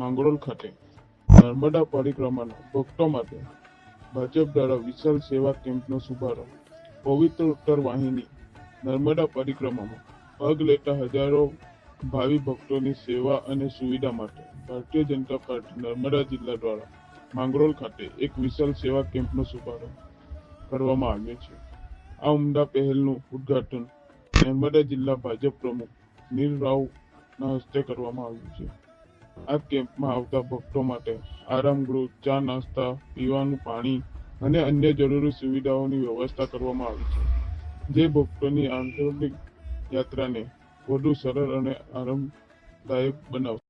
માંગરોળ ખાતે નર્મદા પરિક્રમાના ભક્તો માટે ભાજપ દ્વારા વિશાળ સેવા કેમ્પનો શુભારંભ. પવિત્ર ઉત્તર વાહિની નર્મદા પરિક્રમામાં ભાગ લેતા હજારો ભાવિ ભક્તોની સેવા અને સુવિધા માટે ભારતીય જનતા પાર્ટી નર્મદા જિલ્લા દ્વારા માંગરોળ ખાતે એક વિશાળ સેવા કેમ્પનો શુભારંભ કરવામાં આવ્યો છે. આ ઉમદા પહેલનું ઉદ્ઘાટન નર્મદા જિલ્લા ભાજપ પ્રમુખ નીલ રાવના હસ્તે કરવામાં આવ્યું છે. આ કેમ્પમાં આવતા ભક્તો માટે આરામ ગૃહ ચા, નાસ્તા, પીવાનું પાણી અને અન્ય જરૂરી સુવિધાઓની વ્યવસ્થા કરવામાં આવી છે. જે ભક્તોની આંતરિક યાત્રાને વધુ સરળ અને આરામદાયક બનાવશે.